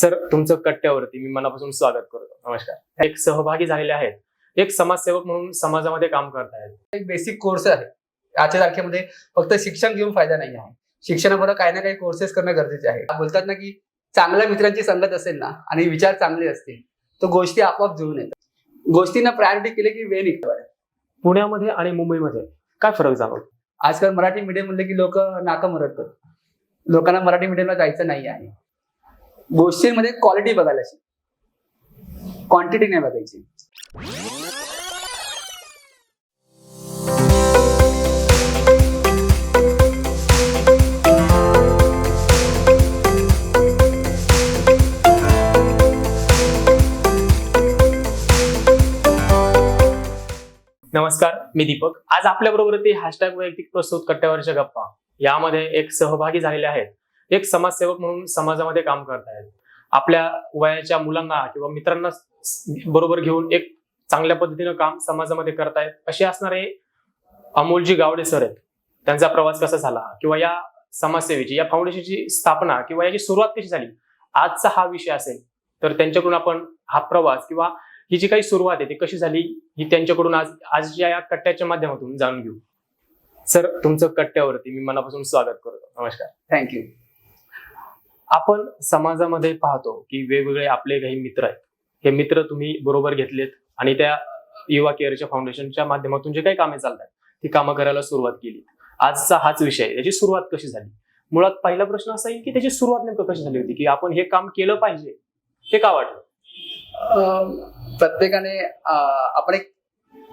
Sir तुमचं कट्ट्यावरती मी मनापासून स्वागत करतो. नमस्कार. एक सहभागी झालेले आहेत. एक समाजसेवक म्हणून समाजामध्ये काम करतायत. एक बेसिक कोर्स आहे. आजच्या तारखेमध्ये फक्त शिक्षण घेऊन फायदा नाही आहे. शिक्षणाबरोबर काही ना काही कोर्सेस करणं गरजेचे आहे. बोलतात ना की चांगल्या मित्रांची संगत असेल ना आणि विचार चांगले असतील तर गोष्टी आपोआप जुळून येतात. गोष्टींना प्रायोरिटी केली की वेळ निघतो. पुण्यामध्ये आणि मुंबईमध्ये काय फरक जाणवतो? आजकाल मराठी मीडियम म्हणलं की लोक नाका मरडतात. लोकांना मराठी मीडियमला जायचं नाही आहे. गोष्टींमध्ये क्वालिटी बघायला क्वांटिटी नाही बघायची. नमस्कार मी दीपक. आज आपल्याबरोबर ते हॅशटॅग वैयक्तिक प्रस्तुत कट्ट्यावरच्या गप्पा. यामध्ये एक सहभागी झालेले आहेत एक समाजसेवक म्हणून समाजामध्ये काम करतायत. आपल्या वयाच्या मुलांना किंवा मित्रांना बरोबर घेऊन एक चांगल्या पद्धतीनं काम समाजामध्ये करतायत असे असणारे अमोलजी गावडे सर आहेत. त्यांचा प्रवास कसा झाला? किंवा या समाजसेवेची या फाउंडेशनची स्थापना किंवा याची सुरुवात कशी झाली? आजचा हा विषय असेल तर त्यांच्याकडून आपण हा प्रवास किंवा ही जी काही सुरुवात आहे ती कशी झाली ही त्यांच्याकडून आज आजच्या या कट्ट्याच्या माध्यमातून जाणून घेऊ. सर तुमचं कट्ट्यावरती मी मनापासून स्वागत करतो. नमस्कार. थँक्यू आपण समाजामध्ये पाहतो की वेगवेगळे आपले काही मित्र आहेत. हे मित्र तुम्ही बरोबर घेतलेत आणि त्या युवा केअरच्या फाउंडेशनच्या माध्यमातून जे काही कामे चालतात ती कामं करायला सुरुवात केली. आजचा हाच विषय. याची सुरुवात कशी झाली? मुळात पहिला प्रश्न असा येईल की त्याची सुरुवात नेमकं कशी झाली होती? की आपण हे काम केलं पाहिजे ते का वाटलं? अं, प्रत्येकाने आपण एक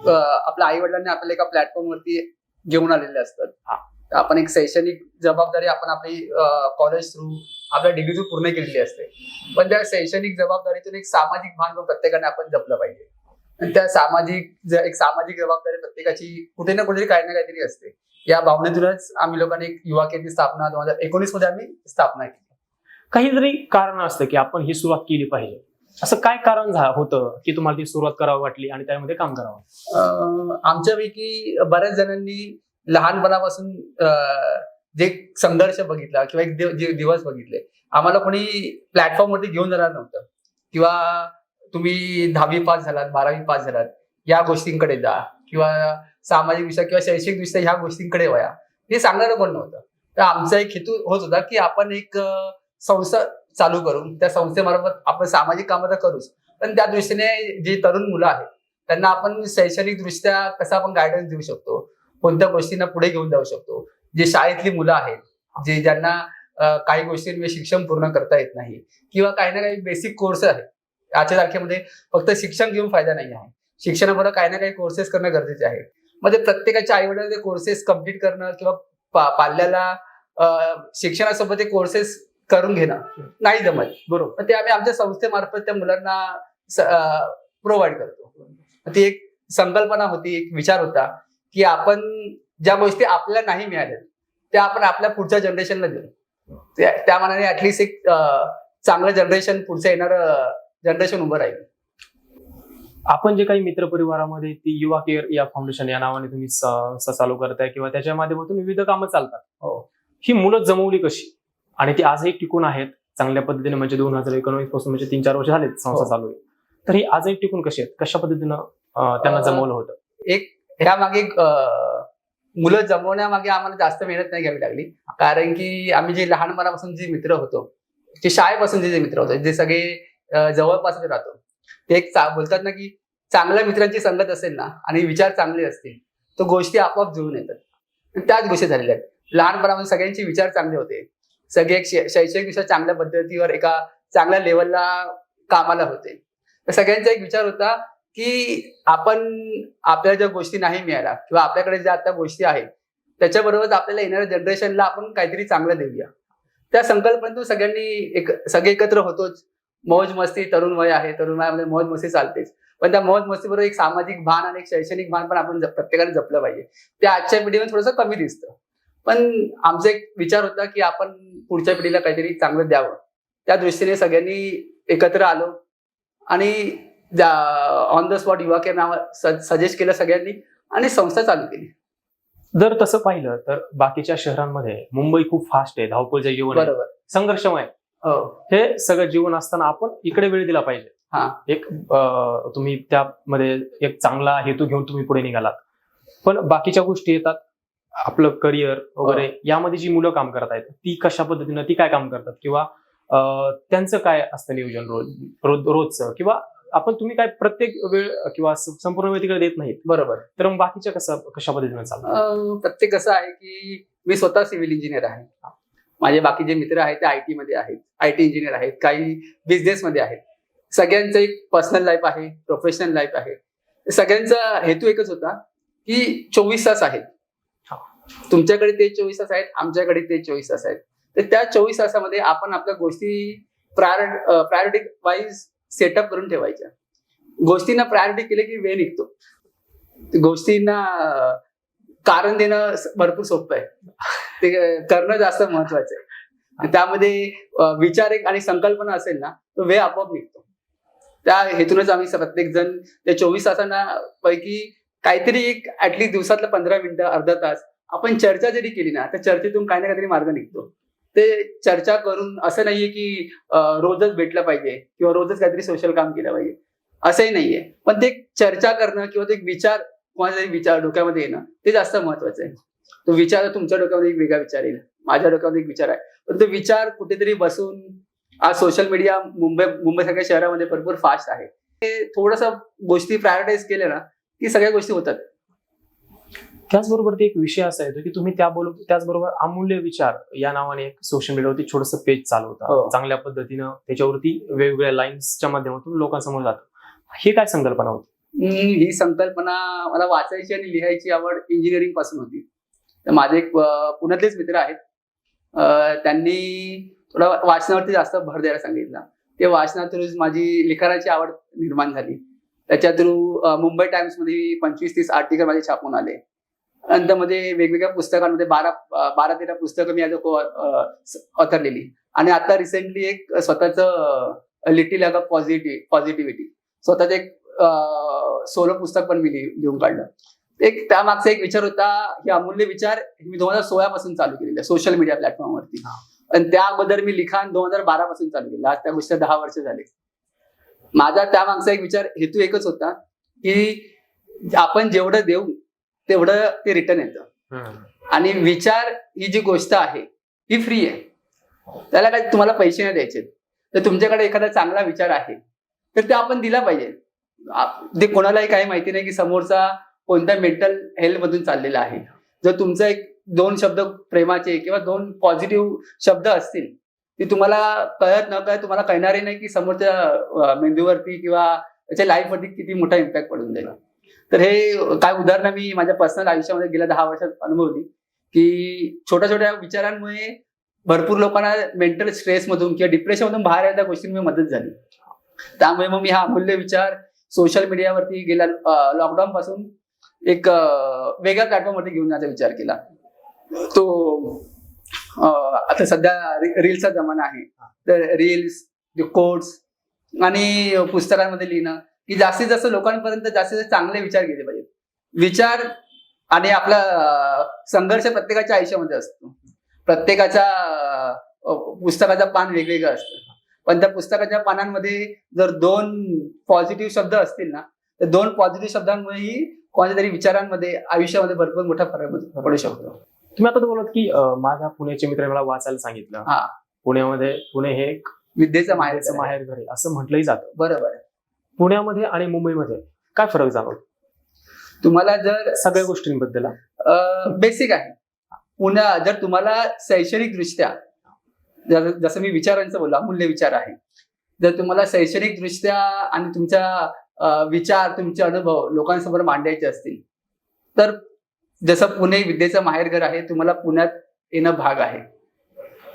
आपल्या आई वडिलांनी आपल्याला एका प्लॅटफॉर्म वरती घेऊन आलेले असतात. हा. आपण एक शैक्षणिक जबाबदारी आपण आपली कॉलेज थ्रू आपल्या डिग्री थ्रू पूर्ण केलेली असते. पण त्या शैक्षणिक जबाबदारीतून एक सामाजिक भान पण प्रत्येकाने आपण जपलं पाहिजे. आणि त्या सामाजिक एक सामाजिक जबाबदारी प्रत्येकाची कुठे ना कुठेतरी काही ना काहीतरी असते. या भावनेतूनच आम्ही लोकांनी एक युवा केंद्र स्थापना दोन हजार एकोणीसमध्ये आम्ही स्थापना केली. काहीतरी कारण असतं की आपण ही सुरुवात केली पाहिजे. असं काय कारण होतं की तुम्हाला ती सुरुवात करावी वाटली आणि त्यामध्ये काम करावं? आमच्यापैकी बऱ्याच जणांनी लहानपणापासून जे संघर्ष बघितला किंवा एक जे दिवस बघितले आम्हाला कोणी प्लॅटफॉर्मवरती घेऊन जाणार नव्हतं. किंवा तुम्ही दहावी पास झालात बारावी पास झालात या गोष्टींकडे जा. किंवा सामाजिक विषय किंवा शैक्षणिक विषय ह्या गोष्टींकडे वया. हे सांगणारं कोण नव्हतं? तर आमचा एक हेतू होत होता की आपण एक संस्था चालू करून त्या संस्थेमार्फत आपण सामाजिक कामं तर करूच. पण त्या दृष्टीने जे तरुण मुलं आहेत त्यांना आपण शैक्षणिक दृष्ट्या कसं आपण गायडन्स देऊ शकतो? कोणत्या गोष्टींना पुढे घेऊन जाऊ शकतो. जे शाळेतली मुलं आहेत जे ज्यांना काही गोष्टींमध्ये शिक्षण पूर्ण करता येत नाही किंवा काही ना काही बेसिक कोर्स आहे आजच्या तारखेमध्ये फक्त शिक्षण घेऊन फायदा नाही आहे. शिक्षणाबरोबर काही ना काही कोर्सेस करणं गरजेचे आहे. मध्ये प्रत्येकाच्या आईवडिलांना ते कोर्सेस कंप्लीट करणं किंवा पाल्याला शिक्षणासोबत ते कोर्सेस करून घेणं नाही जमत. बरोबर. ते आम्ही आमच्या संस्थेमार्फत त्या मुलांना प्रोव्हाइड करतो. ती एक संकल्पना होती एक विचार होता. की आपण ज्या गोष्टी आपल्याला नाही मिळाल्या त्या आपण आपल्या पुढच्या जनरेशनला देऊ. त्या मानाने ऍटलिस्ट एक चांगलं जनरेशन पुढचं येणारं जनरेशन उभं राहील. आपण जे काही मित्र परिवारामध्ये ती युवा केअर या फाउंडेशन या नावाने तुम्ही चालू करताय किंवा त्याच्या माध्यमातून विविध कामं चालतात. हो. ही मुलं जमवली कशी? आणि ती आजही टिकून आहेत चांगल्या पद्धतीने म्हणजे दोन हजार एकोणवीसपासून म्हणजे तीन चार वर्ष झालेत संस्था हो. चालू आहे. तर ही आजही टिकून कशी आहेत? कशा पद्धतीनं त्यांना जमवलं होतं? एक ह्या मागे मुलं जमवण्यामागे आम्हाला जास्त मेहनत नाही घ्यावी लागली. कारण की आम्ही जे लहानपणापासून जे मित्र होतो जे शाळेपासून जे मित्र होतो जे सगळे जवळपासच राहतो. ते एक बोलतात ना की चांगल्या मित्रांची संगत असेल ना आणि विचार चांगले असतील तर गोष्टी आपोआप जुळून येतात. त्याच गोष्टी झालेल्या आहेत. लहानपणापासून सगळ्यांचे विचार चांगले होते. सगळे एक शै- शैक्षणिक विषय चांगल्या पद्धतीवर एका चांगल्या लेवलला कामाला होते. तर सगळ्यांचा एक विचार होता की आपण आपल्याला ज्या गोष्टी नाही मिळाल्या किंवा आपल्याकडे ज्या आता गोष्टी आहेत त्याच्याबरोबर आपल्याला येणाऱ्या जनरेशनला आपण काहीतरी चांगलं देऊया. त्या संकल्पनेतून सगळ्यांनी एक सगळे एकत्र होतोच. मौज मस्ती तरुण वय आहे तरुण वयामध्ये मौज मस्ती चालतेच. पण त्या मौज मस्तीबरोबर एक सामाजिक भान आणि एक शैक्षणिक भान पण आपण प्रत्येकाने जपलं पाहिजे. ते आजच्या पिढीमध्ये थोडंसं कमी दिसतं. पण आमचा एक विचार होता की आपण पुढच्या पिढीला काहीतरी चांगलं द्यावं. त्या दृष्टीने सगळ्यांनी एकत्र आलो आणि on the spot Yuva care now suggest केलं सगळ्यांनी आणि संस्था चालू केली. जर तसं पाहिलं तर बाकीच्या शहरांमध्ये मुंबई खूप फास्ट आहे धावपळीचं जीवन बरोबर. संघर्षमय आहे. हो. हे सगळं जीवन असताना आपण इकडे वेळ दिला पाहिजे. हा. एक तुम्ही त्यामध्ये एक चांगला हेतू घेऊन तुम्ही पुढे निघालात. पण बाकीच्या गोष्टी येतात. आपलं करिअर वगैरे यामध्ये जी मुलं काम करत आहेत ती कशा पद्धतीनं ती काय काम करतात? किंवा त्यांचं काय असतं नियोजन रोज रोजचं? किंवा आपण तुम्ही काय प्रत्येक वेळ किंवा संपूर्ण वेळ तिकडे देत नाहीत. बरोबर. तर मग बाकीच्या कसं कशा पद्धतीनं चालतं? अं, प्रत्येक कसं आहे की मी स्वतः सिव्हिल इंजिनियर आहे. माझे बाकी जे मित्र आहेत ते आय टी मध्ये आहेत आय टी इंजिनियर आहेत काही बिझनेस मध्ये आहेत. सगळ्यांचं एक पर्सनल लाईफ आहे प्रोफेशनल लाईफ आहे. सगळ्यांचा हेतू एकच होता की चोवीस तास आहेत. तुमच्याकडे ते चोवीस तास आहेत आमच्याकडे ते चोवीस तास आहेत. तर त्या चोवीस तासामध्ये आपण आपल्या गोष्टी प्रायोर प्रायोरिटी वाईज सेटअप करून ठेवायच्या. गोष्टींना प्रायोरिटी केली की वेळ निघतो. गोष्टींना कारण देणं भरपूर सोपं आहे. ते करणं जास्त महत्वाचं आहे. त्यामध्ये विचार एक आणि संकल्पना असेल ना तो वेळ आपोआप निघतो. त्या हेतूनच आम्ही प्रत्येक जण त्या चोवीस तासांना पैकी काहीतरी एक ऍटलीस्ट दिवसातलं पंधरा मिनिटं अर्धा तास आपण चर्चा जरी केली ना त्या चर्चेतून काही ना काहीतरी मार्ग निघतो. ते चर्चा करून असं नाहीये की रोजच भेटलं पाहिजे किंवा रोजच काहीतरी सोशल काम केलं पाहिजे. असंही नाहीये. पण ते चर्चा करणं किंवा ते विचार कोणाचा तरी विचार डोक्यामध्ये येणं ते जास्त महत्वाचं आहे. तो विचार तुमच्या डोक्यामध्ये एक वेगळा विचार येईल. माझ्या डोक्यामध्ये एक विचार आहे. पण तो विचार कुठेतरी बसून आज सोशल मीडिया मुंबई मुंबई सारख्या शहरामध्ये भरपूर फास्ट आहे. ते थोडस गोष्टी प्रायोरिटाईज केल्या ना की सगळ्या गोष्टी होतात. त्याचबरोबर ते एक विषय असा येतो की तुम्ही त्या बोल त्याचबरोबर अमूल्य विचार या नावाने एक सोशल मीडियावरती छोटस पेज चालवता. चांगल्या पद्धतीनं त्याच्यावरती वेगवेगळ्या लाईन्सच्या माध्यमातून लोकांसमोर जातं. हे काय संकल्पना होती? ही संकल्पना मला वाचायची आणि लिहायची आवड इंजिनिअरिंगपासून होती. तर माझे एक पुण्यातलेच मित्र आहेत. त्यांनी थोडा वाचनावरती जास्त भर द्यायला सांगितला. ते वाचनातून माझी लिखाणाची आवड निर्माण झाली. त्याच्या थ्रू मुंबई टाइम्समध्ये पंचवीस तीस आर्टिकल माझे छापून आले. नंतर मध्ये वेगवेगळ्या पुस्तकांमध्ये बारा बारा तेरा पुस्तकं मी आज ऑथर लिहिली आणि आता रिसेंटली एक स्वतःच लिटिल अग पॉझिटिव्ह पॉझिटिव्हिटी. स्वतःच एक सोलो पुस्तक पण मी लिह- लिहून काढलं. एक त्यामागचा एक विचार होता हे अमूल्य विचार मी दोन हजार सोळा पासून चालू केलेले सोशल मीडिया प्लॅटफॉर्मवरती. आणि त्या अगोदर मी लिखाण दोन हजार बारा पासून चालू केलं आज त्या गोष्टी दहा वर्ष झाले. माझा त्यामागचा एक विचार हेतू एकच होता की आपण जेवढं देऊ तेवढं ते रिटर्न येतं. आणि विचार ही जी गोष्ट आहे ही फ्री आहे. त्याला काय तुम्हाला पैसे नाही द्यायचे. तर तुमच्याकडे एखादा चांगला विचार आहे तर ते आपण दिला पाहिजे. ते कोणालाही काही माहिती नाही की समोरचा कोणत्या मेंटल हेल्थ मधून चाललेला आहे. जर तुमचा एक दोन शब्द प्रेमाचे किंवा दोन पॉझिटिव्ह शब्द असतील ते तुम्हाला कळत न कळत तुम्हाला कळणारे नाही की समोरच्या मेंदूवरती किंवा त्याच्या लाईफवरती किती मोठा इम्पॅक्ट पडून जाईल. तर हे काय उदाहरणं मी माझ्या पर्सनल आयुष्यामध्ये गेल्या दहा वर्षात अनुभवली की छोट्या छोट्या विचारांमुळे भरपूर लोकांना मेंटल स्ट्रेसमधून किंवा डिप्रेशनमधून बाहेर येत्या गोष्टींमुळे मदत झाली. त्यामुळे मग मी हा अमूल्य विचार सोशल मीडियावरती गेल्या लॉकडाऊन पासून एक अं, वेगळ्या प्लॅटफॉर्मवरती घेऊन जाण्याचा विचार केला. तो आता सध्या रील्सचा जमाना आहे. तर रील्स कोट्स आणि पुस्तकांमध्ये लिहिणं की जास्तीत जास्त लोकांपर्यंत जास्तीत जास्त चांगले विचार गेले पाहिजेत. विचार आणि आपला संघर्ष प्रत्येकाच्या आयुष्यामध्ये असतो. प्रत्येकाचा पुस्तकाचा पान वेगवेगळं असतं. पण त्या पुस्तकाच्या पानांमध्ये जर दोन पॉझिटिव्ह शब्द असतील ना तर दोन पॉझिटिव्ह शब्दांमुळेही कोणाच्या तरी विचारांमध्ये आयुष्यामध्ये भरपूर मोठा फरक पडू शकतो. तुम्ही आता बोलत की माझ्या पुण्याचे मित्र मला वाचायला सांगितलं. हा. पुण्यामध्ये पुणे हे एक विद्येचं माहेर माहेरचं माहेर घर असं म्हटलंही जातं. बरोबर आहे. पुण्यामध्ये आणि मुंबईमध्ये काय फरक जाणवतो? तुम्हाला जर सगळ्या गोष्टींबद्दल बेसिक आहे. पुन्हा जर तुम्हाला शैक्षणिक दृष्ट्या जसं मी विचारांचं बोललो अमूल्य विचार आहे. जर तुम्हाला शैक्षणिक दृष्ट्या आणि तुमच्या अं, विचार तुमचे अनुभव लोकांसमोर मांडायचे असतील तर जसं पुणे विद्येचं माहेरघर आहे तुम्हाला पुण्यात येणं भाग आहे.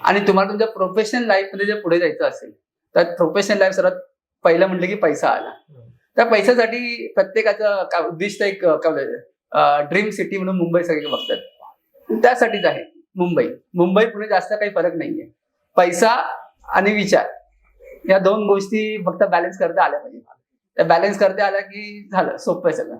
आणि तुम्हाला तुमच्या प्रोफेशनल लाईफमध्ये जर पुढे जायचं असेल तर प्रोफेशनल लाईफ सर्वात पहिलं म्हटलं की पैसा आला. त्या पैशासाठी प्रत्येकाचं उद्दिष्ट एक ड्रीम सिटी म्हणून मुंबई सगळे बघतात. त्यासाठीच आहे मुंबई. मुंबई पुणे जास्त काही फरक नाहीये. पैसा आणि विचार या दोन गोष्टी फक्त बॅलन्स करता आल्या पाहिजे. त्या बॅलन्स करता आल्या की झालं सोपं आहे सगळं.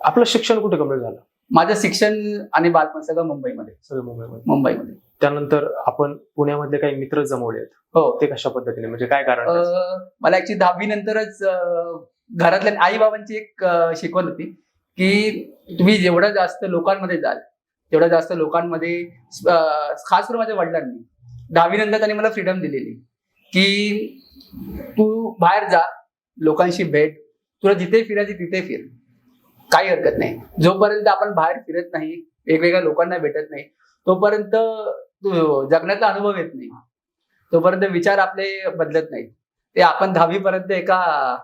आपलं शिक्षण कुठे कंप्लीट झालं? माझं शिक्षण आणि बालपण सगळं मुंबईमध्ये. सगळं मुंबईमध्ये. मुंबईमध्ये. त्यानंतर आपण पुण्यामधले काही मित्र जमवले आहेत. हो. ते कशा पद्धतीने? म्हणजे काय कारण त्याचं? अं, मला ऍक्च्युली दहावी नंतरच अं, घरातल्या आई बाबांची एक अं, शिकवण होती की तुम्ही जेवढं जास्त लोकांमध्ये जाल तेवढं जास्त लोकांमध्ये अं, खास करून माझ्या वडिलांनी दहावी नंतर त्यांनी मला फ्रीडम दिलेली की तू बाहेर जा लोकांशी भेट तुला जिथे फिरायची तिथे फिर. काही हरकत नाही. जोपर्यंत आपण बाहेर फिरत नाही वेगवेगळ्या लोकांना भेटत नाही तोपर्यंत जगण्याचा अनुभव येत नाही. तोपर्यंत विचार आपले बदलत नाहीत. ते आपण दहावी पर्यंत एका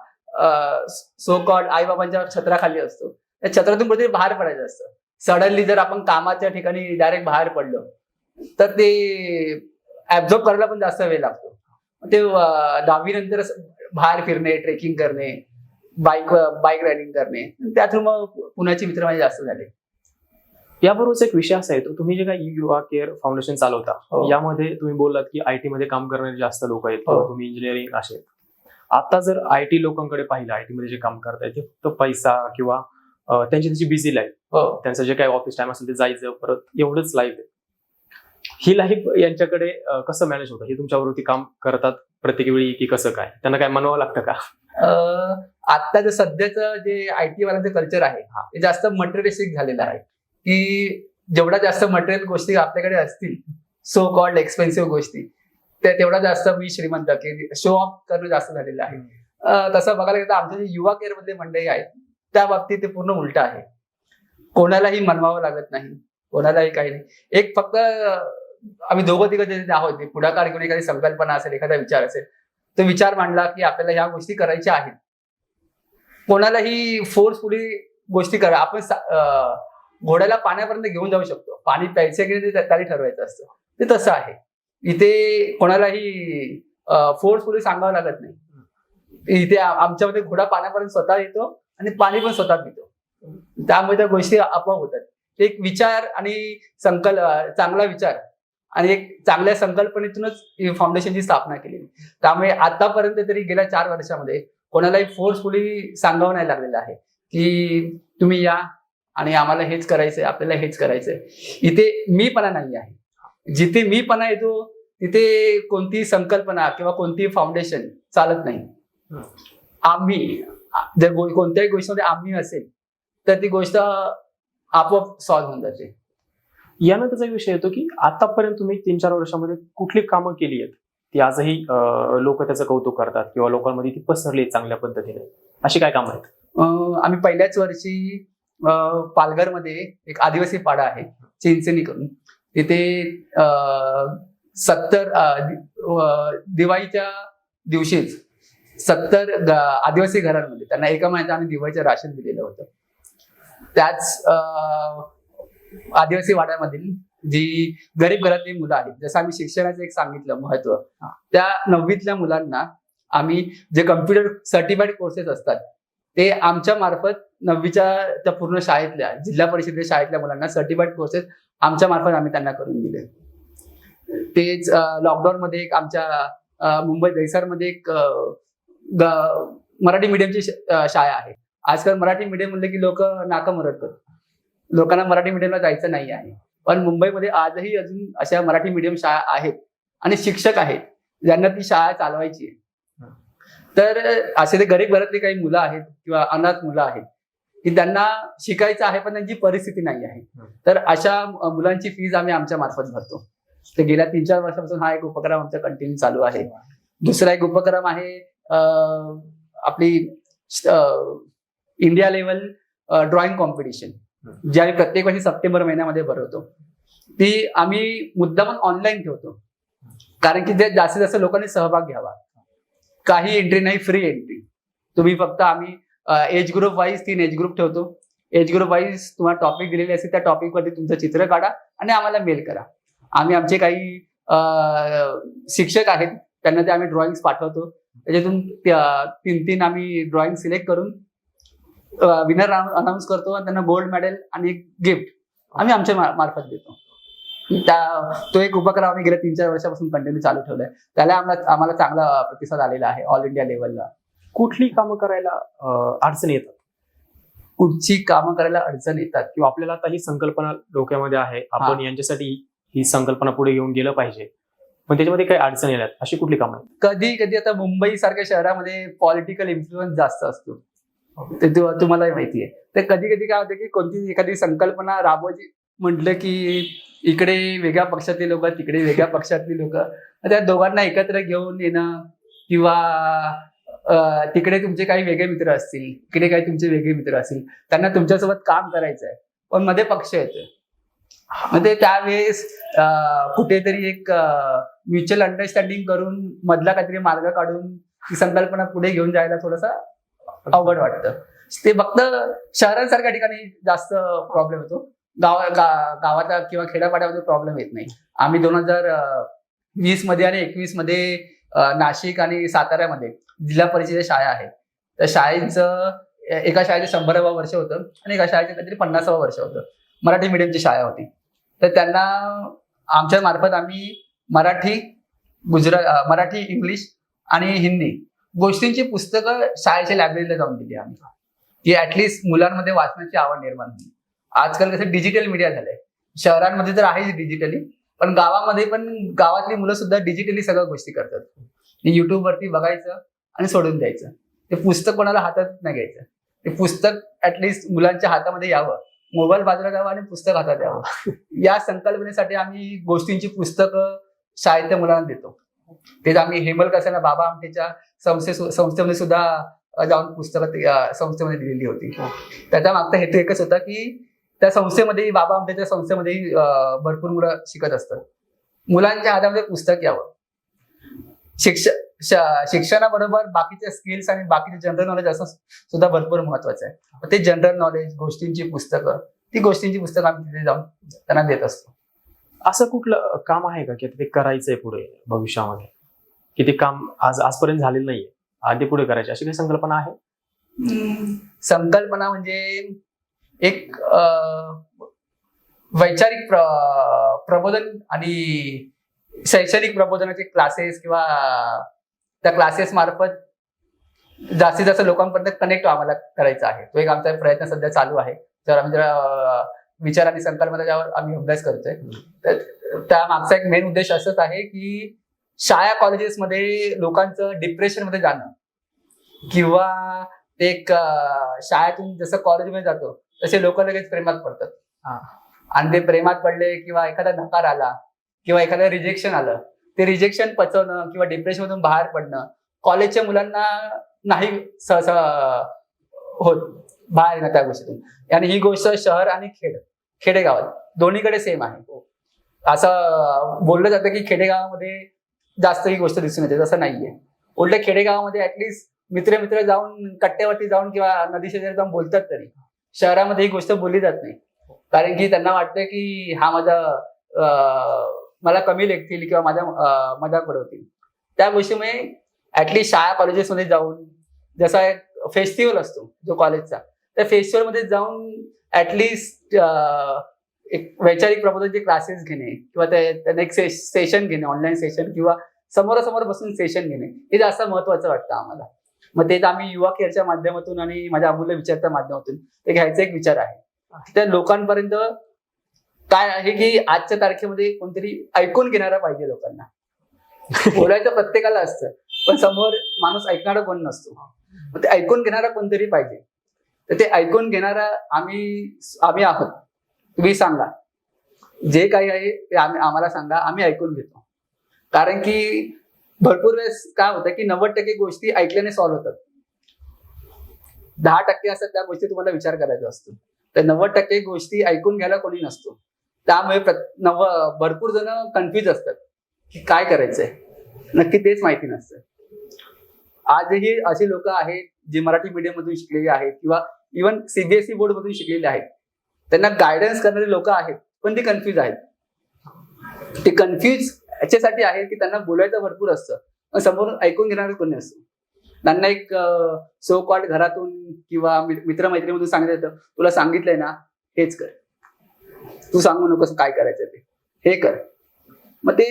सो कॉल्ड आई बाबांच्या छत्राखाली असतो. त्या छत्रातून कुठेतरी बाहेर पडायचं असतं. सडनली जर आपण कामाच्या ठिकाणी डायरेक्ट बाहेर पडलो तर ते ऍब्झॉर्ब करायला पण जास्त वेळ लागतो. ते दहावी नंतर बाहेर फिरणे ट्रेकिंग करणे बाईक बाईक रायडिंग करणे. त्या थ्रू मग पुण्याचे मित्र माझे जास्त झाले. याबरोबरच एक विषय असा आहे तो तुम्ही जे काही युवा केअर फाउंडेशन चालवता हो. यामध्ये तुम्ही बोललात की आयटी मध्ये काम करणारे जास्त लोक आहेत हो. तुम्ही इंजिनिअरिंग असे. आहेत. आता जर आयटी लोकांकडे पाहिलं आयटी मध्ये जे काम करतायत ते फक्त पैसा किंवा त्यांची त्याची बिझी लाईफ हो. त्यांचं जे काही ऑफिस टाइम असेल ते जायचं परत एवढंच लाईफ आहे. ही लाईफ यांच्याकडे कसं मॅनेज होतं? हे तुमच्यावरती काम करतात प्रत्येक वेळी की कसं काय? त्यांना काय म्हणावं लागतं का? आत्ताचं सध्याचं जे आय टी वाल्यांचं कल्चर आहे ते जास्त मटेरियलिस्टिक झालेलं आहे. की जेवढा जास्त मटेरियल गोष्टी आपल्याकडे असतील सो कॉल्ड एक्सपेन्सिव्ह गोष्टी त्या तेवढा जास्त मी श्रीमंत की शो ऑफ करणं जास्त झालेलं आहे. तसं बघायला गेलं तर आमचे जे युवा केअर मधले मंडळी आहेत त्या बाबतीत ते पूर्ण उलट आहे. कोणालाही मनवावं लागत नाही कोणालाही काही नाही. एक फक्त आम्ही दोघं तिघं जे आहोत ते पुढाकार घेऊन एखादी संकल्पना असेल एखादा विचार असेल तो विचार मांडला की आपल्याला ह्या गोष्टी करायच्या आहेत. कोणालाही फोर्सफुली गोष्टी करा. आपण घोड्याला पाण्यापर्यंत घेऊन जाऊ शकतो. पाणी प्यायचं की नाही ते त्याला ठरवायचं असतं. ते तसं आहे. इथे कोणालाही फोर्सफुली सांगावं लागत नाही. इथे आमच्यामध्ये घोडा पाण्यापर्यंत स्वतः येतो आणि पाणी पण स्वतः पितो. त्यामुळे त्या गोष्टी आपोआप होतात. एक विचार आणि संकल्प चांगला विचार आणि एक चांगल्या संकल्पनेतूनच फाउंडेशनची स्थापना केली त्यामुळे आतापर्यंत तरी गेल्या चार वर्षामध्ये कोणालाही फोर्सफुली सांगावं नाही लागलेलं आहे की तुम्ही या आणि आम्हाला हेच करायचंय आपल्याला हेच करायचंय. इथे मीपणा नाही आहे जिथे मीपणा येतो तिथे कोणती संकल्पना किंवा कोणती फाउंडेशन चालत नाही. आम्ही जर गो- कोणत्याही गोष्टीमध्ये आम्ही असेल तर ती गोष्ट आपोआप सॉल्व्ह होऊन जाते. यानंतरचा विषय येतो की आतापर्यंत तुम्ही तीन चार वर्षामध्ये कुठली कामं केली आहेत? ती आजही लोक त्याचं कौतुक करतात किंवा लोकांमध्ये ती पसरली चांगल्या पद्धतीने. अशी काय कामं आहेत? आम्ही पहिल्याच वर्षी पालघरमध्ये एक आदिवासी पाडा आहे चिंचणी करून. तिथे सत्तर दिवाळीच्या दिवशीच सत्तर आदिवासी घरांमध्ये त्यांना एका महिन्यात आम्ही दिवाळीचं राशन दिलेलं होतं. त्याच आदिवासी वाड्यामधील जी गरीब घरातली मुलं आहेत जसं आम्ही शिक्षणाचं एक सांगितलं महत्त्व त्या नववीतल्या मुलांना आम्ही जे कम्प्युटर सर्टिफाईड कोर्सेस असतात ते आमच्या मार्फत नववीच्या त्या पूर्ण शाळेतल्या जिल्हा परिषदेच्या शाळेतल्या मुलांना सर्टिफाईड कोर्सेस आमच्या मार्फत आम्ही त्यांना करून दिले. तेच लॉकडाऊन मध्ये एक आमच्या मुंबई दैसरमध्ये एक मराठी मीडियमची शाळा आहे. आजकाल मराठी मीडियम म्हणलं की लोक नाका मरडतात. लोकांना मराठी मीडियमला जायचं नाही आहे. पण मुंबईमध्ये आजही अजून अशा मराठी मीडियम शाळा आहेत आणि शिक्षक आहेत ज्यांना ती शाळा चालवायची आहे. तर असे ते गरीब घरातली काही मुलं आहेत किंवा अनाथ मुलं आहेत की त्यांना शिकायचं आहे पण त्यांची परिस्थिती नाही आहे. तर अशा मुलांची फीज आम्ही आमच्या मार्फत भरतो. तर गेल्या तीन चार वर्षापासून हा एक उपक्रम आमचा कंटिन्यू चालू आहे. दुसरा एक उपक्रम आहे आपली इंडिया लेवल ड्रॉइंग कॉम्पिटिशन ज्या आम्ही प्रत्येक वर्षी सप्टेंबर महिन्यामध्ये भरवतो. ती आम्ही मुद्दामून ऑनलाईन ठेवतो. कारण की ते जास्तीत जास्त लोकांनी सहभाग घ्यावा. काही एंट्री नाही फ्री एंट्री तुम्ही फक्त आम्ही एज ग्रुप वाईज तीन एज ग्रुप ठेवतो. एज ग्रुप वाईज तुम्हाला टॉपिक दिलेले असेल त्या टॉपिकवरती तुमचं चित्र काढा आणि आम्हाला मेल करा. आम्ही आमचे काही शिक्षक आहेत त्यांना ते आम्ही ड्रॉइंग्स पाठवतो. त्याच्यातून तीन तीन आम्ही ड्रॉइंग सिलेक्ट करून विनर अनाऊन्स करतो आणि त्यांना गोल्ड मेडल आणि एक गिफ्ट आम्ही आमच्या मार्फत देतो. त्या तो एक उपक्रम आम्ही गेल्या तीन चार वर्षापासून कंटिन्यू चालू ठेवलाय. त्याला आम्हाला आम्हाला चांगला प्रतिसाद आलेला आहे ऑल इंडिया लेवलला कुठली कामं करायला अडचणी येतात? कुठची कामं करायला अडचण येतात? किंवा आपल्याला आता ही संकल्पना डोक्यामध्ये आहे आपण यांच्यासाठी ही संकल्पना पुढे घेऊन गेलं पाहिजे. पण त्याच्यामध्ये काही अडचणी आल्यात अशी कुठली कामं आहेत? कधी कधी आता मुंबई सारख्या शहरामध्ये पॉलिटिकल इन्फ्लुएन्स जास्त असतो. ते तुम्हालाही माहिती आहे. तर कधी कधी काय होतं की कोणती एखादी संकल्पना राबवायची म्हटलं की इकडे वेगळ्या पक्षातली लोक तिकडे वेगळ्या पक्षातली लोक त्या दोघांना एकत्र घेऊन येणं किंवा तिकडे तुमचे काही वेगळे मित्र असतील इकडे काही तुमचे वेगळे मित्र असतील त्यांना तुमच्यासोबत काम करायचं आहे पण मध्ये पक्ष येतोय. मग ते त्यावेळेस कुठेतरी एक म्युच्युअल अंडरस्टँडिंग करून मधला काहीतरी मार्ग काढून ती संकल्पना पुढे घेऊन जायला थोडासा अवघड वाटतं. ते फक्त शहरांसारख्या ठिकाणी जास्त प्रॉब्लेम येतो. गाव गावाचा गावाच्या किंवा खेड्यापाड्यामध्ये प्रॉब्लेम येत नाही. आम्ही दोन हजार वीसमध्ये आणि एकवीसमध्ये नाशिक आणि साताऱ्यामध्ये जिल्हा परिषदेच्या शाळा आहेत. त्या शाळेचं एका शाळेचं शंभरावं वर्ष होतं आणि एका शाळेचं काहीतरी पन्नासावं वर्ष होतं. मराठी मीडियमची शाळा होती. तर त्यांना आमच्या मार्फत आम्ही मराठी गुजरात मराठी इंग्लिश आणि हिंदी गोष्टींची पुस्तकं शाळेच्या लायब्ररीला जाऊन दिली आम्ही. की ऍटलिस्ट मुलांमध्ये वाचण्याची आवड निर्माण होईल आजकाल कसं डिजिटल मीडिया झालंय. शहरांमध्ये तर आहेच डिजिटली पण गावामध्ये पण गावातली मुलं सुद्धा डिजिटली सगळ्या गोष्टी करतात. युट्यूब वरती बघायचं आणि सोडून द्यायचं. ते पुस्तक कोणाला हातात नाही घ्यायचं. ते पुस्तक ऍटलिस्ट मुलांच्या हातामध्ये यावं. मोबाईल बाजूला द्यावा आणि पुस्तक हातात यावं. या संकल्पनेसाठी आम्ही गोष्टींची पुस्तकं शाळेतल्या मुलांना देतो. तेच आम्ही हेमल कसाना बाबा आमटेच्या संस्थे संस्थेमध्ये सुद्धा जाऊन पुस्तकं संस्थेमध्ये दिलेली होती. त्याच्या मागचा हेतू एकच होता की त्या संस्थेमध्ये बाबा आमटेच्या संस्थेमध्ये भरपूर मुलं शिकत असतात. मुलांच्या हातामध्ये पुस्तक यावं. शिक्ष श- शिक्षणाबरोबर बाकीच्या स्किल्स आणि बाकीचे जनरल नॉलेज असं सुद्धा भरपूर महत्वाचं आहे. ते जनरल नॉलेज गोष्टींची पुस्तकं ती गोष्टींची पुस्तकं आम्ही तिथे जाऊन त्यांना देत असतो. असं कुठलं काम आहे का की ते करायचंय पुढे भविष्यामध्ये? की ते काम आज आजपर्यंत झालेलं नाहीये आधी पुढे करायचे अशी काही संकल्पना आहे? संकल्पना म्हणजे एक वैचारिक प्र- प्रबोधन आणि शैक्षणिक प्रबोधनाचे क्लासेस किंवा त्या क्लासेस मार्फत जास्तीत जास्त लोकांपर्यंत कनेक्ट आम्हाला करायचा आहे. तो एक आमचा प्रयत्न सध्या चालू आहे. तर आम्ही जरा म्हणजे, विचार आणि संकल्पना ज्यावर आम्ही अभ्यास करतोय. तर त्या मागचा एक मेन उद्देश असंच आहे की शाळा कॉलेजेसमध्ये लोकांचं डिप्रेशनमध्ये जाणं. किंवा एक शाळेतून जसं कॉलेजमध्ये जातो तसे लोक लगेच प्रेमात पडतात. हा. आणि ते प्रेमात पडले किंवा एखादा नकार आला किंवा एखादं रिजेक्शन आलं ते रिजेक्शन पचवणं किंवा डिप्रेशन मधून बाहेर पडणं कॉलेजच्या मुलांना नाही सहसा होत. बाहेर येणं त्या गोष्टीतून. आणि ही गोष्ट शहर आणि खेड खेडेगावात. दोन्हीकडे सेम आहे. असं बोललं जातं की खेडेगावामध्ये जास्त ही गोष्ट दिसून येते तसं नाहीये. उलट खेडेगावामध्ये ऍटलिस्ट मित्र मित्र जाऊन कट्ट्यावरती जाऊन किंवा नदी शेजारी जाऊन बोलतात तरी. शहरामध्ये ही गोष्ट बोलली जात नाही. कारण की त्यांना वाटतं की हा माझा मला कमी लेखतील किंवा माझ्या मजाक उडवतील त्या गोष्टीमुळे ऍटलिस्ट शाळा कॉलेजेसमध्ये जाऊन जसा एक फेस्टिवल असतो जो कॉलेजचा त्या फेस्टिवलमध्ये जाऊन ऍटलिस्ट एक वैचारिक प्रबोधनचे क्लासेस घेणे किंवा त्याने त्यांना एक सेशन घेणे ऑनलाईन सेशन किंवा समोरासमोर बसून सेशन घेणे हे जास्त महत्वाचं वाटतं आम्हाला. मग ते आम्ही युवा केअरच्या माध्यमातून आणि माझ्या अमूल्य विचारच्या माध्यमातून ते घ्यायचा एक विचार आहे. त्या लोकांपर्यंत काय आहे की आजच्या तारखेमध्ये कोणतरी ऐकून घेणारा पाहिजे लोकांना. बोलायचं प्रत्येकाला असतं पण समोर माणूस ऐकणारा कोण नसतो. मग ते ऐकून घेणारा कोणतरी पाहिजे. तर ते ऐकून घेणारा आम्ही आम्ही आहोत. तुम्ही सांगा. जे काही आहे ते आम्ही आम्हाला सांगा आम्ही ऐकून घेतो. कारण की भरपूर वेळेस काय होतं की नव्वद टक्के गोष्टी ऐकल्याने सॉल्व्ह होतात. दहा टक्के असतात त्या गोष्टी तुम्हाला विचार करायचा असतो. तर नव्वद टक्के गोष्टी ऐकून घ्यायला कोणी नसतो. त्यामुळे प्रत- नव्व भरपूर जण कन्फ्युज असतात की काय करायचंय. नक्की तेच माहिती नसतं. आजही अशी लोक आहेत जे मराठी मीडियम मधून शिकलेली आहेत किंवा इव्हन सीबीएसई बोर्ड मधून शिकलेले आहेत. त्यांना गायडन्स करणारे लोक आहेत पण ते कन्फ्युज आहेत. ते कन्फ्युज याच्यासाठी आहे की त्यांना बोलायचं भरपूर असतं. समोरून ऐकून घेणार कोणी असतं त्यांना एक सो कॉल्ड घरातून किंवा मित्रमैत्रीमधून सांगितलं येतं तुला सांगितलंय ना हेच कर. तू सांगू नकोस काय करायचं ते. हे कर. मग ते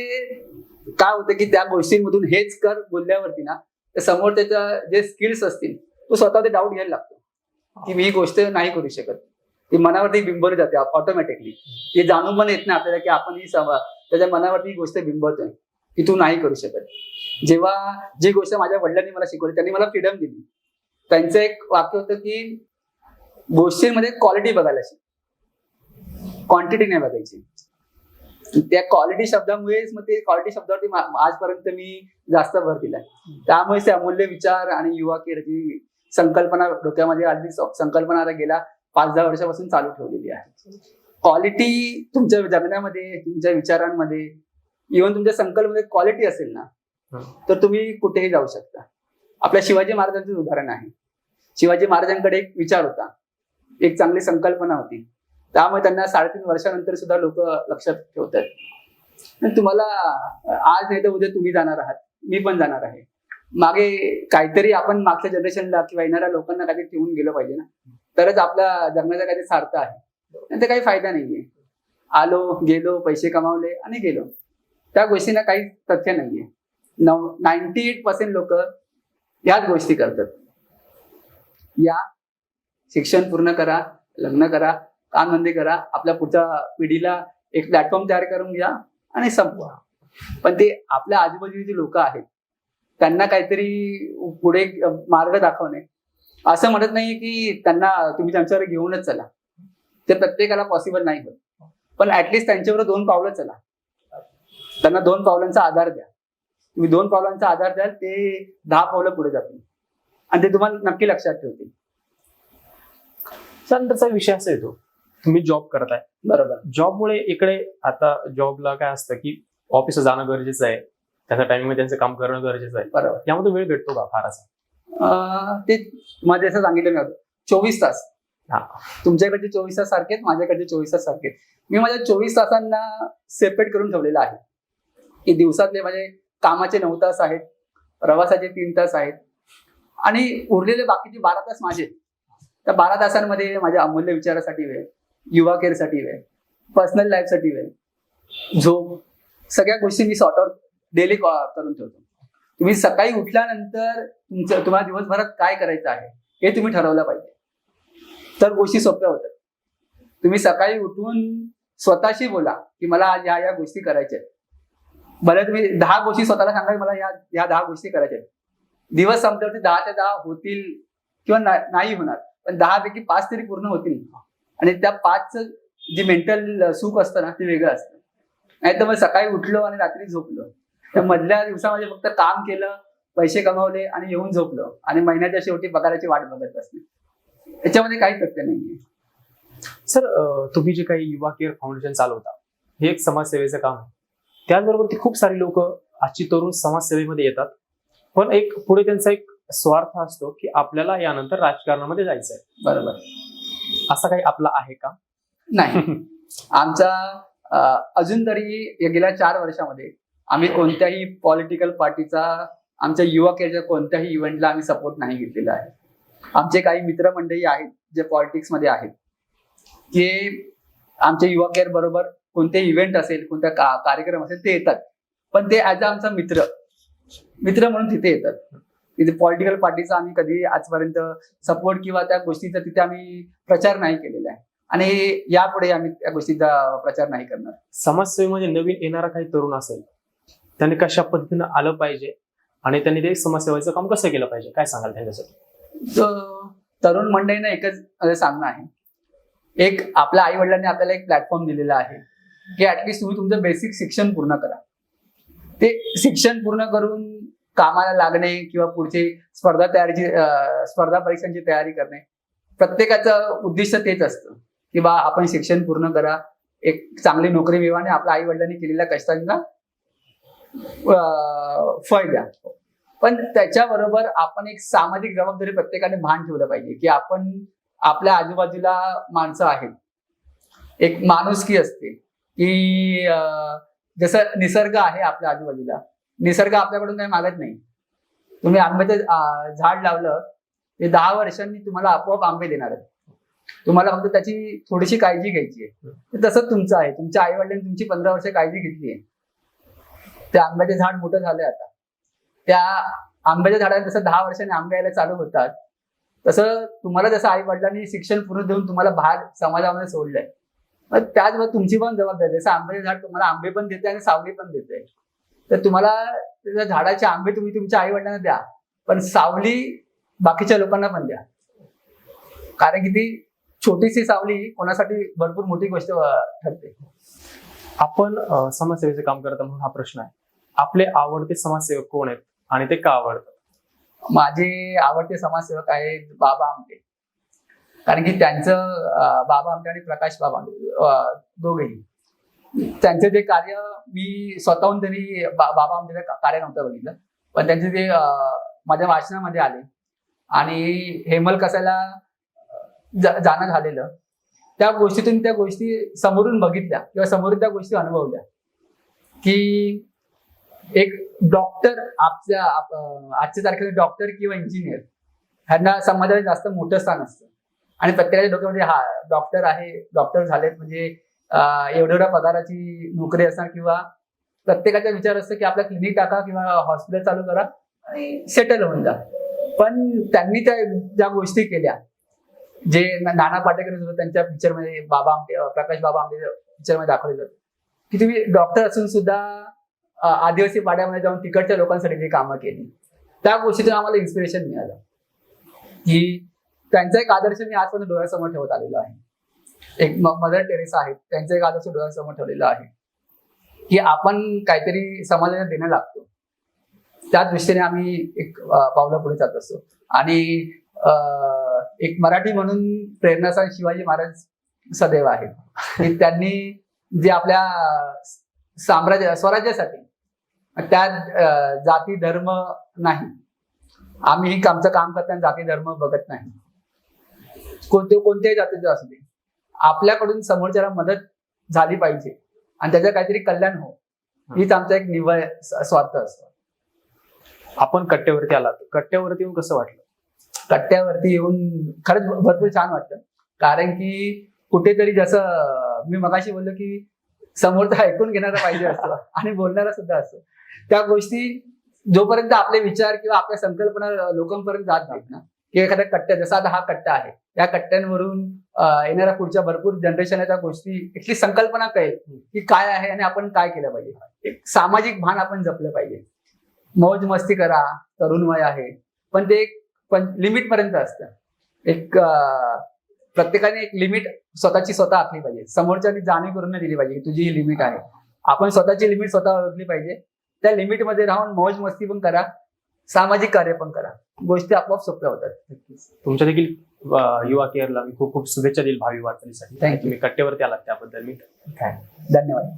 काय होतं की त्या गोष्टींमधून हेच कर बोलल्यावरती ना समोर त्याच्या जे स्किल्स असतील तो स्वतः ते डाऊट घ्यायला लागतो. की मी ही गोष्ट नाही करू शकत. ती मनावरती बिंबवली जाते ऑटोमॅटिकली ते जाणून पण येत नाही आपल्याला की आपण ही त्याच्या मनावरती ही गोष्ट बिंबवतोय की तू नाही करू शकत. जेव्हा जी गोष्ट माझ्या वडिलांनी मला शिकवली त्यांनी मला फ्रीडम दिली. त्यांचं एक वाक्य होतं की गोष्टींमध्ये क्वालिटी बघायला शिक. क्वांटिटी नाही बघायची. त्या क्वालिटी शब्दामुळेच मग ते क्वालिटी शब्दावरती आजपर्यंत मी जास्त भर दिलाय. त्यामुळे ते अमूल्य विचार आणि युवा केअरची संकल्पना डोक्यामध्ये आली संकल्पना आता गेल्या पाच दहा वर्षापासून चालू ठेवलेली आहे. क्वालिटी तुमच्या जगण्यामध्ये तुमच्या विचारांमध्ये इव्हन तुमच्या संकल्पमध्ये क्वालिटी असेल ना. तर तुम्ही कुठेही जाऊ शकता. आपल्या शिवाजी महाराजांचं उदाहरण आहे. शिवाजी महाराजांकडे एक विचार होता. एक चांगली संकल्पना होती. त्यामुळे त्यांना साडेतीन वर्षानंतर सुद्धा लोक लक्षात ठेवतात. तुम्हाला आज नाही तर उद्या तुम्ही जाणार आहात. मी पण जाणार आहे. मागे काहीतरी आपण मागच्या जनरेशनला किंवा येणाऱ्या लोकांना काहीतरी ठेवून गेलं पाहिजे ना. तरच आपला जगण्याचा काहीतरी सार्थ आहे. नाही काही फायदा नाहीये. आलो गेलो पैसे कमावले आणि गेलो. त्या गोष्टींना काही तथ्य नाहीये. नाईन्टी एट पर्सेंट लोक याच गोष्टी करतात. या शिक्षण पूर्ण करा लग्न करा कामधंदे करा. आपल्या पुढच्या पिढीला एक प्लॅटफॉर्म तयार करून घ्या आणि संपवा. पण ते आपल्या आजूबाजूची जे लोक आहेत त्यांना काहीतरी पुढे मार्ग दाखवणे. असं म्हणत नाही की त्यांना तुम्ही त्यांच्यावर घेऊनच चला. ते प्रत्येकाला पॉसिबल नाही होत. पण ऍटलिस्ट त्यांच्यावर दोन पावलं चला. त्यांना दोन पावलांचा आधार द्या. तुम्ही दोन पावलांचा आधार द्याल ते दहा पावलं पुढे जातील. आणि ते तुम्हाला नक्की लक्षात ठेवतील. त्यानंतरचा विषय असा येतो. तुम्ही जॉब करताय. बरोबर. जॉबमुळे इकडे आता जॉबला काय असतं की ऑफिसला जाणं गरजेचं आहे. त्याच्या टायमिंगमध्ये त्यांचं काम करणं गरजेचं आहे. बरोबर. यामध्ये वेळ भेटतो का फारच अं, ते मध्ये असं सांगितलं मी चोवीस तास. हा. तुमच्याकडचे चोवीस तास सारखेच माझ्याकडचे चोवीस तास सारखेच मी माझ्या चोवीस तासांना सेपरेट करून ठेवलेलं आहे. की दिवसातले माझे कामाचे नऊ तास आहेत प्रवासाचे तीन तास आहेत. आणि उरलेले बाकीचे बारा तास माझे त्या बारा तासांमध्ये माझ्या अमूल्य विचारासाठी वेळ. युवा केअरसाठी वेळ पर्सनल लाईफसाठी वेळ. झोप सगळ्या गोष्टी मी सॉर्ट आउट डेली करून ठेवतो. तुम्ही सकाळी उठल्यानंतर तुमचं तुम्हाला दिवसभरात काय करायचं आहे हे तुम्ही ठरवलं पाहिजे. तर गोष्टी सोप्या होतात. तुम्ही सकाळी उठून स्वतःशी बोला की मला आज या या गोष्टी करायच्या आहेत. बरं तुम्ही दहा गोष्टी स्वतःला सांगा मला या या दहा गोष्टी करायच्या आहेत. दिवस संपल्यावरती दहाच्या दहा होतील किंवा नाही होणार पण दहा पैकी पाच तरी पूर्ण होतील. आणि त्या पाच जे मेंटल सुख असतं ना ते वेगळं असतं. नाही तर मग सकाळी उठलो आणि रात्री झोपलो. त्या मधल्या दिवसामध्ये फक्त काम केलं पैसे कमावले आणि येऊन झोपलो. आणि महिन्याच्या शेवटी पगाराची वाट बघत बसली. याच्यामध्ये काही तथ्य नाहीये. सर तुम्ही जे काही युवा केअर फाउंडेशन चालवता हे एक समाजसेवेचं काम आहे. त्याचबरोबर ती खूप सारी लोक आजची तरुण समाजसेवेमध्ये येतात. पण एक पुढे त्यांचा एक स्वार्थ असतो की आपल्याला यानंतर राजकारणामध्ये जायचं आहे बरोबर. असा काही आपला आहे का? नाही. आमचा अजून तरी या गेल्या चार वर्षामध्ये आम्ही कोणत्याही पॉलिटिकल पार्टीचा आमच्या युवा केअरच्या कोणत्याही इव्हेंटला आम्ही सपोर्ट नाही घेतलेला आहे. आमचे काही मित्रमंडळी आहेत जे पॉलिटिक्समध्ये आहेत. ते आमच्या युवा केअर बरोबर कोणते इव्हेंट असेल कोणता का कार्यक्रम असेल ते येतात. पण ते ऍज अ आमचा मित्र मित्र म्हणून तिथे येतात. तिथे पॉलिटिकल पार्टीचा आम्ही कधी आजपर्यंत सपोर्ट किंवा त्या गोष्टीचा तिथे आम्ही प्रचार नाही केलेला आहे. आणि यापुढे आम्ही त्या गोष्टीचा प्रचार नाही करणार. समाजसेवेमध्ये नवीन येणारा काही तरुण असेल त्यांनी कशा पद्धतीनं आलं पाहिजे आणि त्यांनी ते समाजसेवेचं काम कसं केलं पाहिजे? काय सांगाल त्यांच्यासाठी? तर तरुण मंडळींना एकच सांगणं आहे. एक आपल्या आई वडिलांनी आपल्याला एक प्लॅटफॉर्म दिलेला आहे की ऍटलिस्ट तुम्ही तुमचं बेसिक शिक्षण पूर्ण करा. ते शिक्षण पूर्ण करून कामाला लागणे किंवा पुढची स्पर्धा तयारीची स्पर्धा परीक्षांची तयारी करणे. प्रत्येकाचं उद्दिष्ट तेच असतं की बा आपण शिक्षण पूर्ण करा. एक चांगली नोकरी मिळवा आणि आपल्या आई वडिलांनी केलेल्या कष्टांना अं, फळ द्या. पण त्याच्याबरोबर आपण एक सामाजिक जबाबदारी प्रत्येकाने भान ठेवलं पाहिजे की आपण आपल्या आजूबाजूला माणसं आहेत. एक माणुसकी असते की जसं निसर्ग आहे आपल्या आजूबाजूला निसर्ग आपल्याकडून काही मागत नाही. तुम्ही आंब्याचं झाड लावलं ते दहा वर्षांनी तुम्हाला आपोआप आंबे देणार आहेत. तुम्हाला फक्त त्याची थोडीशी काळजी घ्यायची आहे. तसंच तुमचं आहे. तुमच्या आई वडिलांनी तुमची पंधरा वर्ष काळजी घेतली आहे. ते आंब्याचे झाड मोठं झालंय आता. त्या आंब्याच्या झाडाला जसं दहा वर्षांनी आंबे यायला चालू होतात तसं तुम्हाला जसं आई वडिलांनी शिक्षण पूर्ण देऊन तुम्हाला बाहेर समाजामध्ये सोडलंय. मग त्याचबरोबर तुमची पण जबाबदारी जसं आंब्याचे झाड तुम्हाला आंबे पण देते आणि सावली पण देते तर तुम्हाला झाडाचे आंबे तुम्ही तुमच्या आई वडिलांना द्या पण सावली बाकीच्या लोकांना पण द्या. कारण की ती छोटीशी सावली कोणासाठी भरपूर मोठी गोष्ट ठरते. आपण समाजसेवेचे काम करत म्हणून हा प्रश्न आहे. आपले आवडते समाजसेवक कोण आहेत आणि ते का आवडतात? माझे आवडते समाजसेवक आहेत बाबा आमटे. कारण की त्यांचं बाबा आमटे आणि प्रकाश बाबा आमटे दोघेही. त्यांचं जे कार्य मी स्वतःहून तरी बा- बाबा आमच्या कार्य नव्हतं बघितलं. पण त्यांचे जे माझ्या वाचनामध्ये आले. आणि हेमल कसायला जा जाणं झालेलं. त्या गोष्टीतून त्या गोष्टी समोरून बघितल्या किंवा समोरून त्या गोष्टी अनुभवल्या. की एक डॉक्टर आपल्या आप- आजच्या तारखेला डॉक्टर किंवा इंजिनियर ह्यांना समाजात जास्त मोठं स्थान असतं. आणि प्रत्येकाच्या डोक्यामध्ये हा डॉक्टर आहे डॉक्टर झालेत म्हणजे एवढ्या एवढ्या पगाराची नोकरी असणार किंवा प्रत्येकाचा विचार असतो की आपला क्लिनिक टाका किंवा हॉस्पिटल चालू करा आणि सेटल होऊन जा. पण त्यांनी त्या ज्या गोष्टी केल्या जे नाना पाटेकर होतं त्यांच्या पिक्चरमध्ये बाबा आमटे प्रकाश बाबा आमटे पिक्चरमध्ये दाखवलेलं होतं. की तुम्ही डॉक्टर असून सुद्धा आदिवासी पाड्यामध्ये जाऊन तिकडच्या लोकांसाठी जी कामं केली त्या गोष्टीतून आम्हाला इन्स्पिरेशन मिळालं. की त्यांचा एक आदर्श मी आजपर्यंत डोळ्यासमोर ठेवत आलेलो आहे. एक म- मदर टेरेसा आहेत. त्यांचं एक आदर्श डोळ्यासमोर ठेवलेलं आहे. की आपण काहीतरी समाजाला देणं लागतो. त्या दृष्टीने आम्ही एक पावलं पुढे जात असतो. आणि एक मराठी म्हणून प्रेरणास्थान शिवाजी महाराज सदैव आहे त्यांनी जे आपल्या साम्राज्य स्वराज्यासाठी त्यात जाती धर्म नाही. आम्ही आमचं काम करताना जाती धर्म बघत नाही. कोणते कोणत्याही जातीचे असू दे. आपल्याकडून समोरच्याला मदत झाली पाहिजे. आणि त्याचं काहीतरी कल्याण हो. हीच आमचा एक निव्वळ स्वार्थ असतो. आपण कट्ट्यावरती आलात. कट्ट्यावरती येऊन कसं वाटलं? कट्ट्यावरती येऊन खरंच भरपूर छान वाटतं कारण की कुठेतरी जसं मी मगाशी बोललो की समोरचा ऐकून घेणारा पाहिजे असतो आणि बोलणारा सुद्धा असतो. त्या गोष्टी जोपर्यंत आपले विचार किंवा आपल्या संकल्पना लोकांपर्यंत जात नाहीत ना की एखाद्या कट्ट्या जसा आता हा कट्टा आहे या कट्ट्यांवरून येणाऱ्या पुढच्या भरपूर जनरेशन त्या गोष्टी इथली संकल्पना कळेल की काय आहे आणि आपण काय केलं पाहिजे. एक सामाजिक भान आपण जपलं पाहिजे. मौज मस्ती करा तरुण वय आहे. पण ते एक पण लिमिट पर्यंत असतं. एक प्रत्येकाने एक लिमिट स्वतःची स्वतः आखली पाहिजे. समोरच्यानी जाणीव करून दिली पाहिजे की तुझी ही लिमिट आहे. आपण स्वतःची लिमिट स्वतः ओळखली पाहिजे. त्या लिमिटमध्ये राहून मौज मस्ती पण करा सामाजिक कार्य पण करा. गोष्टी आपोआप सोप्या होतात. तुमच्या देखील युवा केअरला मी खूप खूप शुभेच्छा देईल भावी वाटचालीसाठी. तुम्ही कट्ट्यावरती आलात त्याबद्दल मी. धन्यवाद.